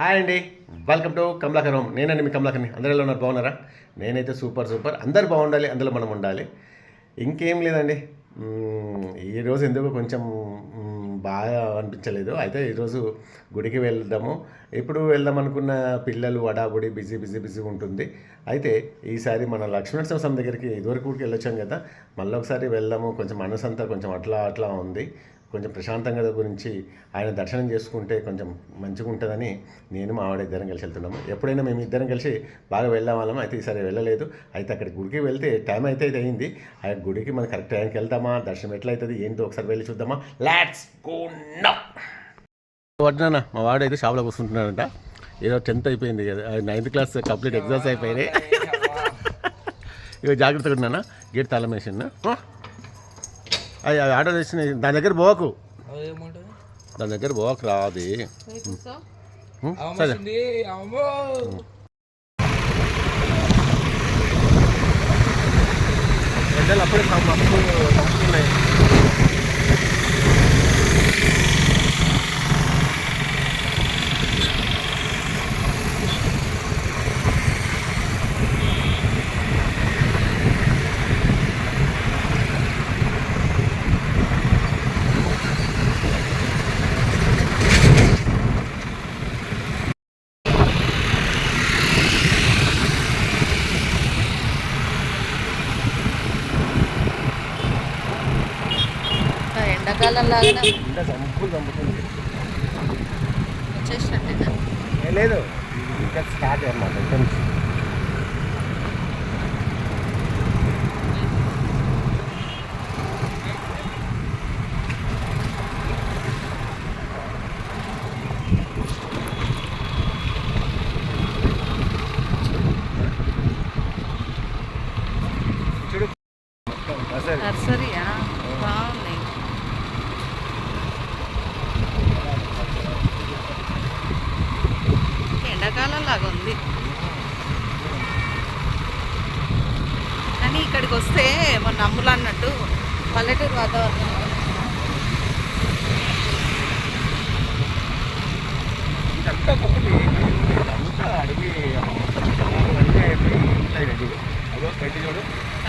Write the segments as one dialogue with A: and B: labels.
A: Hi అండి. Welcome to Kamalakaram నేనండి మీ కమలాకర్ని. అందరూ ఎలా ఉన్నారు? బాగున్నారా? నేనైతే సూపర్ సూపర్. అందరు బాగుండాలి అందులో మనం ఉండాలి. ఇంకేం లేదండి. ఈరోజు ఎందుకు కొంచెం బాగా అనిపించలేదు. అయితే ఈరోజు గుడికి వెళ్దాము. ఎప్పుడు వెళ్దాం అనుకున్న పిల్లలు వడాబుడి బిజీ బిజీ బిజీ ఉంటుంది. అయితే ఈసారి మన లక్ష్మణ స్వామి దగ్గరికి ఇదివరకు వెళ్ళొచ్చాం కదా. మళ్ళీ ఒకసారి వెళ్దాము. కొంచెం మనసంతా కొంచెం అట్లా అట్లా ఉంది. కొంచెం ప్రశాంతంగా గురించి ఆయన దర్శనం చేసుకుంటే కొంచెం మంచిగా ఉంటుందని నేను మా ఆవిడ ఇద్దరం కలిసి వెళ్తున్నాము. ఎప్పుడైనా మేము ఇద్దరం కలిసి బాగా వెళ్ళాం వాళ్ళం అయితే ఈసారి వెళ్ళలేదు. అయితే అక్కడ గుడికి వెళ్తే టైం అయితే అయితే అయింది. ఆ గుడికి మనం కరెక్ట్ టైంకి వెళ్తామా? దర్శనం ఎట్లా అవుతుంది ఏంటో ఒకసారి వెళ్ళి చూద్దామా? లాట్స్ గో నౌ వడ్డానా మా వాడు అయితే షాప్లో కూర్చుంటున్నాడంట. ఏదో టెన్త్ అయిపోయింది. కదా నైన్త్ క్లాస్ కంప్లీట్ ఎగ్జామ్స్ అయిపోయినాయి. ఇక జాగ్రత్తగా ఉన్నానా గేట్ తాళం వేసిందా అది ఆర్డర్ చేసిన దాని దగ్గర పోకు. దాని దగ్గర పోకు రాది? సరే. ఎండలు అప్పుడే వస్తున్నాయి
B: ఎండాకాలం లాగానే
A: లేదు. ఇంకా స్టార్ట్ అన్నమాట ఇక్కడ నుంచి. చూడు మొత్తం అసలు
B: నర్సరీయా బాగుంది ఎండాకాలం లాగా ఉంది కానీ ఇక్కడికి వస్తే మొన్న అమ్ములు అన్నట్టు పల్లెటూరు వాతావరణం.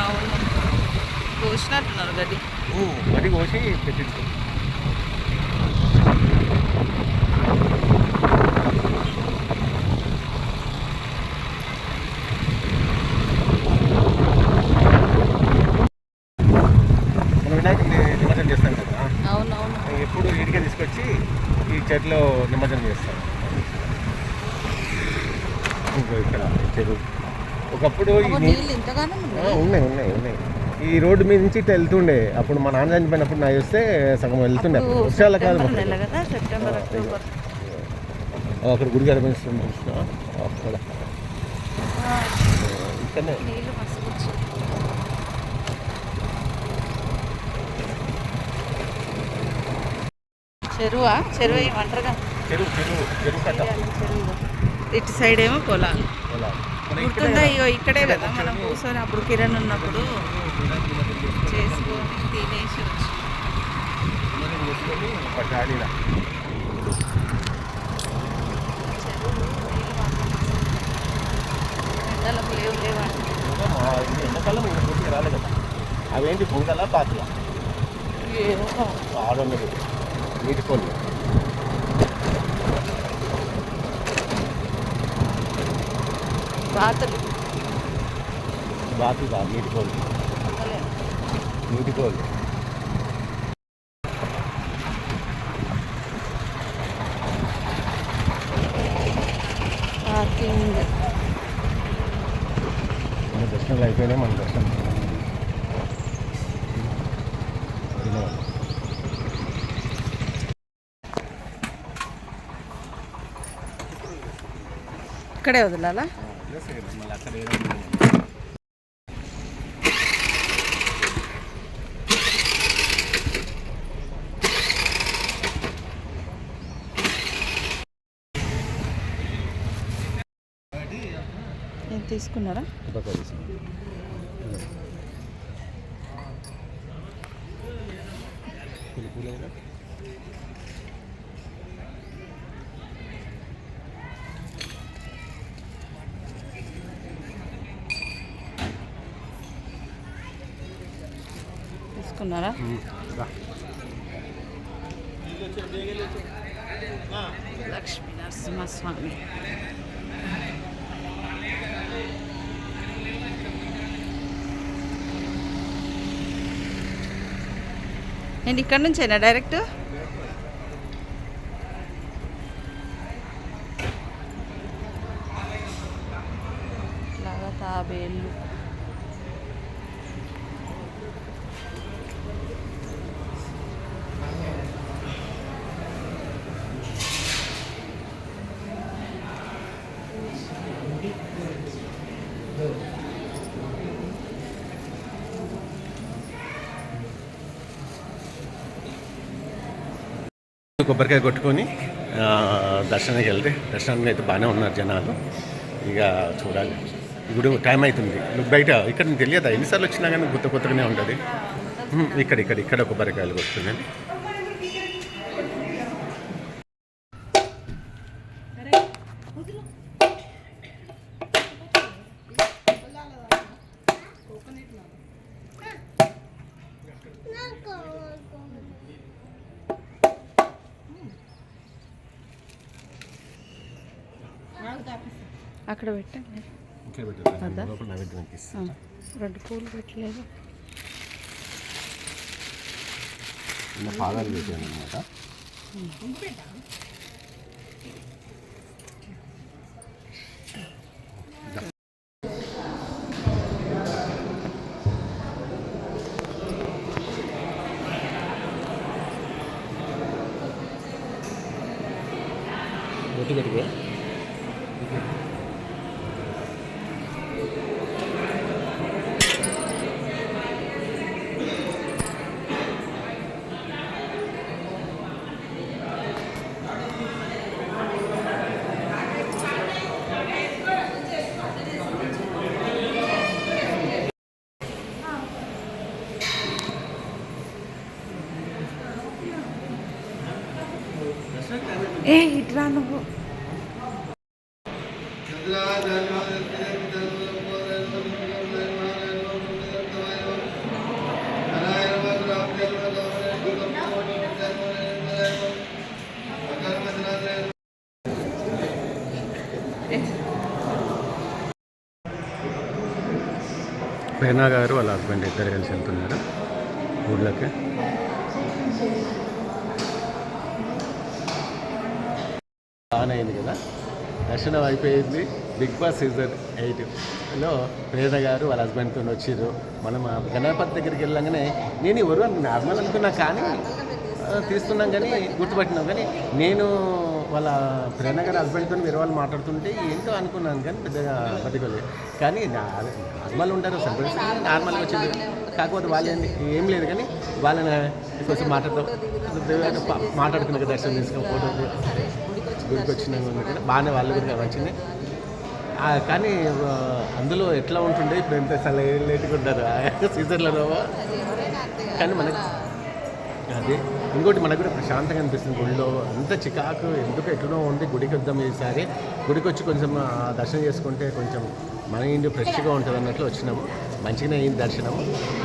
B: అవును. కోసినట్టున్నారు గడ్డి
A: అది కోసి పెట్టించు మనం వినాయకుడిని నిమజ్జనం చేస్తాం కదా
B: అవునవును
A: ఎప్పుడు ఇటుక తీసుకొచ్చి ఈ చెట్లో నిమజ్జనం చేస్తాం ఇంకో ఇక్కడ చెరువు. ఒకప్పుడు
B: ఉన్నాయి.
A: ఉన్నాయి ఉన్నాయి ఈ రోడ్డు మీద నుంచి ఇట్లా వెళ్తుండే. అప్పుడు మా నాన్న చనిపోయినప్పుడు నా చూస్తే సగం వెళ్తుండే వర్షాల కాలం
B: కదా?
A: అక్కడ గుడి కనిపిస్తుంది? అక్కడ. ఇక్కడనే.
B: చెరువా? చెరువు ఏమంటారుగా
A: చెరువు చెరువు చెరువు కట్ట.
B: ఇటు సైడ్ ఏమో పొలాలు. గుర్తుందా? ఇగో ఇక్కడే కదా మనం కూర్చొని అప్పుడు కిరణ్ ఉన్నప్పుడు చేసుకొని తినేసి. ఎండలకు లేవు లేవండి
A: ఎండాకాలం ఇంకా పూర్తిగా రాలేదు కదా. అవేంటి? బుంగల పాతిల ఆడన్నది
B: బాతులు.
A: బాతి బా. నీటి కోళ్ళు
B: పార్కింగ్.
A: మన దర్శనాలు అయిపోయినాయి మన దర్శనం
B: అక్కడే వదలాలా?
A: మళ్ళీ
B: తీసుకున్నారా? తీసుకున్నారా లక్ష్మీ నరసింహస్వామి. నేను ఇక్కడ నుంచేనా డైరెక్ట్ లాగా తాబేళ్ళు
A: కొబ్బరికాయ కొట్టుకొని దర్శనానికి వెళ్తే దర్శనానికి అయితే బాగానే ఉన్నారు జనాలు. ఇక చూడాలి. ఇప్పుడు టైం అవుతుంది. నువ్వు బయట ఇక్కడ నీకు తెలియదా? ఎన్నిసార్లు వచ్చినా కానీ గుత్త కొత్తగానే ఉంటుంది. ఇక్కడ ఇక్కడ ఇక్కడ కొబ్బరికాయలు
B: కొట్టుకున్నాను పెట్టండి
A: ఇక్కడ
B: అదా?
A: పెట్టు లోపల నైవేద్యానికి
B: ఆ,
A: ఇస్తాను.
B: రెండు పూలు పెట్టలేదు.
A: పాదాలు పెట్టాను అనమాట
B: ఏ ఇట్లా నువ్వు.
A: పేనా గారు వాళ్ళ హస్బెండ్ ఇద్దరు కలిసి వెళ్తున్నారు ఊళ్ళకి బాగానే అయింది కదా దర్శనం అయిపోయింది. బిగ్ బాస్ సీజన్ ఎయిట్లో ప్రేరణ గారు వాళ్ళ హస్బెండ్తో వచ్చిర్రు. మనం గణపతి దగ్గరికి వెళ్ళగానే నేను ఎవరు నార్మల్ అనుకున్నా కానీ తీస్తున్నాం కానీ గుర్తుపట్టినాం కానీ నేను వాళ్ళ ప్రేరణ గారి హస్బెండ్తో వేరే వాళ్ళు మాట్లాడుతుంటే ఏంటో అనుకున్నాను కానీ పెద్దగా పట్టుకోలేదు. కానీ నార్మల్ ఉంటారు సంతోషం నార్మల్గా వచ్చింది కాకపోతే వాళ్ళు ఏంటి ఏం లేదు కానీ వాళ్ళని కొంచెం మాట్లాడతాం. మాట్లాడుకున్నాక దర్శనం తీసుకొని ఫోటో గుడికి వచ్చినాం అనుకుంటే బాగానే వాళ్ళు కూడా వచ్చినాయి కానీ అందులో ఎట్లా ఉంటుండే? ఇప్పుడు ఎంత అసలు లేట్గా ఉంటారు? సీజన్లలో కానీ మనకి అదే. ఇంకోటి మనకు కూడా ప్రశాంతంగా అనిపిస్తుంది గుడిలో అంత చికాకు ఎందుకు ఎట్లనో ఉంది. గుడికి వద్దాం ఈసారి. గుడికి వచ్చి కొంచెం దర్శనం చేసుకుంటే కొంచెం మన ఇంటి ఫ్రెష్గా ఉంటుంది అన్నట్లు వచ్చినాము. మంచిగానే అయింది దర్శనము.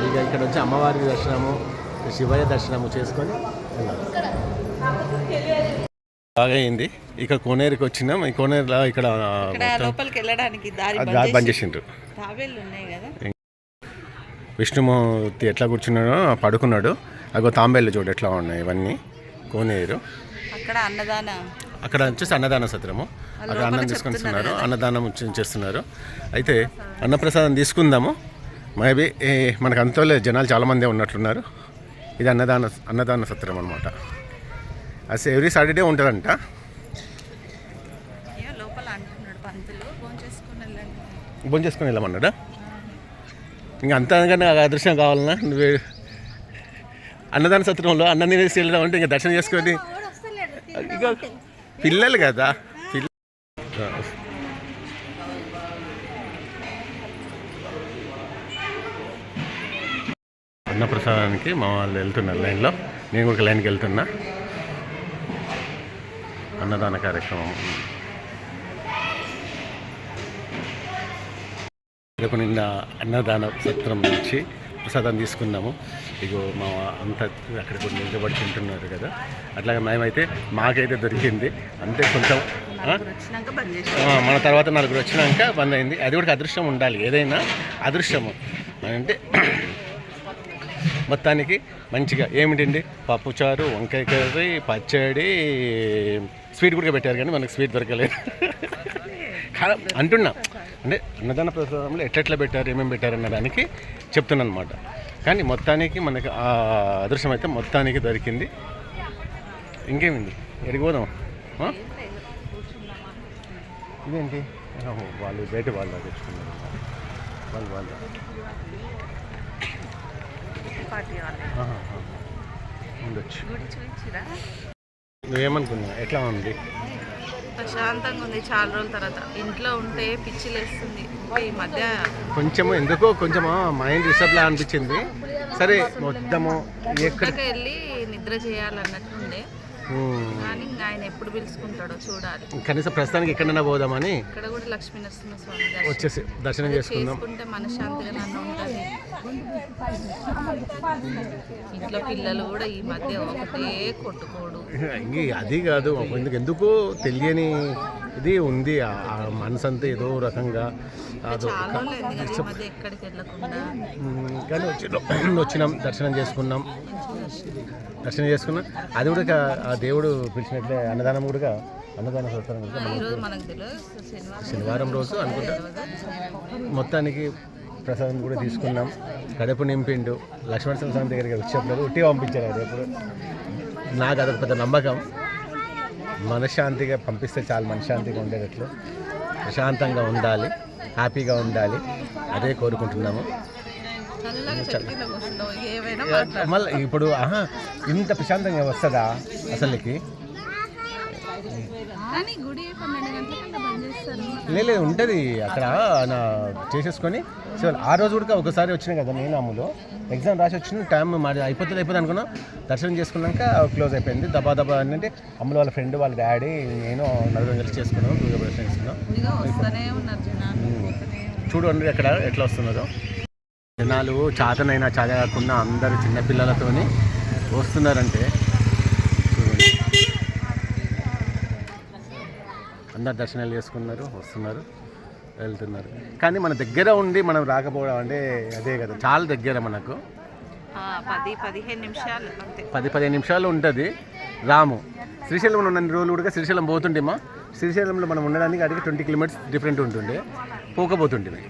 A: ఇక ఇక్కడ వచ్చి అమ్మవారి దర్శనము శివయ్య దర్శనము చేసుకొని వెళ్ళాము బాగా అయింది ఇక కోనేరుకి వచ్చినాం ఈ కోనేరులో ఇక్కడ
B: లోపలికి వెళ్ళడానికి దారి బంద్
A: చేసిండ్రు. విష్ణుమూర్తి ఎట్లా కూర్చున్నాడో పడుకున్నాడు. అగో తాంబేళ్ళు చూడు ఎట్లా ఉన్నాయి ఇవన్నీ. కోనేరు.
B: అక్కడ అన్నదాన.
A: అక్కడ వచ్చేసి అన్నదాన సత్రము. అక్కడ అన్నం తీసుకుంటున్నారు అన్నదానం చేస్తున్నారు. అయితే అన్నప్రసాదం తీసుకుందాము. మేబీ మనకు అంతలో జనాలు చాలామందే ఉన్నట్లున్నారు. ఇది అన్నదాన అన్నదాన సత్రం అనమాట అది ఎవ్రీ సాటర్డే
B: వెళ్ళండి.
A: భోజనం చేసుకొని వెళ్ళమన్నాడా? ఇంకా అంతగానే అదృశ్యం కావాలన్నా నువ్వే అన్నదాన సత్రంలో అన్నం తినేసి వెళ్దాం అంటే ఇంకా దర్శనం చేసుకొని ఇక పిల్లలు కదా. పిల్ల అన్నప్రసాదానికి మా వాళ్ళు వెళ్తున్నారు లైన్లో. నేను కూడా లైన్కి వెళ్తున్నా. అన్నదాన కార్యక్రమం. రేపు నిన్న అన్నదాన సత్రం నుంచి ప్రసాదం తీసుకున్నాము. ఇగో మా అంత అక్కడ కూడా నిలబడి తింటున్నారు కదా. అట్లాగే మేమైతే మాకైతే దొరికింది. అంటే కొంచెం మన తర్వాత నలుగురు వచ్చినాక బంద్ అయింది. అది కూడా అదృష్టం ఉండాలి. ఏదైనా అదృష్టము. అంటే మొత్తానికి మంచిగా ఏమిటండి? పప్పుచారు వంకాయ కర్రీ పచ్చడి స్వీట్ కూడా పెట్టారు కానీ మనకు స్వీట్ దొరకలేదు. అంటున్నా. అంటే అన్నదాన ప్రసాదంలో ఎట్లెట్లా పెట్టారు ఏమేమి పెట్టారు అన్న దానికి చెప్తున్నాను అనమాట కానీ మొత్తానికి మనకి ఆ అదృశ్యం అయితే మొత్తానికి దొరికింది. ఇంకేమింది? ఎడిగిపోదాం ఇదేంటి? వాళ్ళు బయట వాళ్ళు తెచ్చుకున్నారు. వాళ్ళు వాళ్ళు.
B: పార్టీ వాళ్ళే.
A: ఆహా, ఆహా. ఉండొచ్చు.
B: గుడి చూపించిరా?
A: నువ్వేమనుకున్నావు? ఎట్లా ఉంది?
B: ప్రశాంతంగా ఉంది చాలా రోజుల తర్వాత. ఇంట్లో ఉంటే పిచ్చి లేస్తుంది. ఈ మధ్య
A: కొంచెము ఎందుకో కొంచెము మైండ్ డిస్టర్బ్లా అనిపించింది. సరే మొత్తము ఎక్కడ?
B: ఇక్కడికి వెళ్ళి నిద్ర చేయాలన్నట్టుండే
A: ఉమ్,
B: కానీ ఆయన ఎప్పుడు పిలుచుకుంటాడో చూడాలి.
A: కనీసం ప్రస్తుతానికి ఎక్కడైనా పోదామని
B: ఇక్కడ కూడా లక్ష్మీ నరసింహస్వామి దర్శనం.
A: వచ్చేసి దర్శనం చేసుకుందాం.
B: చేసుకుంటే మనశ్శాంతిగా నన్ను ఉంటుంది. ఇంట్లో పిల్లలు కూడా ఈ మధ్య ఒకటే కొట్టుకోడు.
A: ఇంక అది కాదు ఎందుకో? తెలియని ఇది ఉంది ఆ మనసు అంతా ఏదో రకంగా కానీ వచ్చినాం వచ్చినాం దర్శనం చేసుకున్నాం. దర్శనం చేసుకున్నాం. అది కూడా ఆ దేవుడు పిలిచినట్లే అన్నదానం కూడా అన్నదాన
B: శనివారం
A: రోజు అనుకుంటా. మొత్తానికి ప్రసాదం కూడా తీసుకున్నాం. కడుపు నింపిండు. లక్ష్మణ స్వామి దగ్గరికి వచ్చేప్పుడు ఉట్టి పంపించారు అది ఎప్పుడు నాకు అదొక పెద్ద నమ్మకం. మనశ్శాంతిగా పంపిస్తే చాలా మనశ్శాంతిగా ఉండేటట్లు. ప్రశాంతంగా ఉండాలి హ్యాపీగా ఉండాలి. అదే కోరుకుంటున్నాము. మళ్ళీ ఇప్పుడు ఆహా ఇంత ప్రశాంతంగా వస్తుందా అసలుకి? లేదు ఉంటుంది. అక్కడ నా చేసేసుకొని. సో ఆ రోజు కూడా ఒకసారి వచ్చినాయి కదా నేను అమ్ములో ఎగ్జామ్ రాసి వచ్చిన టైం మరి అయిపోతుంది అయిపోతుంది అనుకున్నా. దర్శనం చేసుకున్నాక క్లోజ్ అయిపోయింది. దబా దబా అంటే అమ్ముల వాళ్ళ ఫ్రెండ్ వాళ్ళ డాడీ నేను నలుగురు కలిసి చేసుకున్నాం దూర దర్శనం చేసుకున్నాం. చూడండి ఎక్కడ ఎట్లా వస్తున్నదో జనాలు చాతనైనా చాత కాకుండా అందరు చిన్నపిల్లలతోని వస్తున్నారంటే చూడండి అందరు దర్శనాలు చేసుకున్నారు వస్తున్నారు వెళ్తున్నారు. కానీ మన దగ్గర ఉండి మనం రాకపోవడం అంటే అదే కదా చాలా దగ్గర మనకు.
B: పది పదిహేను నిమిషాలు
A: పది పదిహేను నిమిషాలు ఉంటుంది. రాము శ్రీశైలం ఉన్న రోజులు కూడా శ్రీశైలం పోతుంటేమా శ్రీశైలంలో మనం ఉండడానికి అడిగి ట్వంటీ కిలోమీటర్స్ డిఫరెంట్ ఉంటుండే. పోకపోతుంటే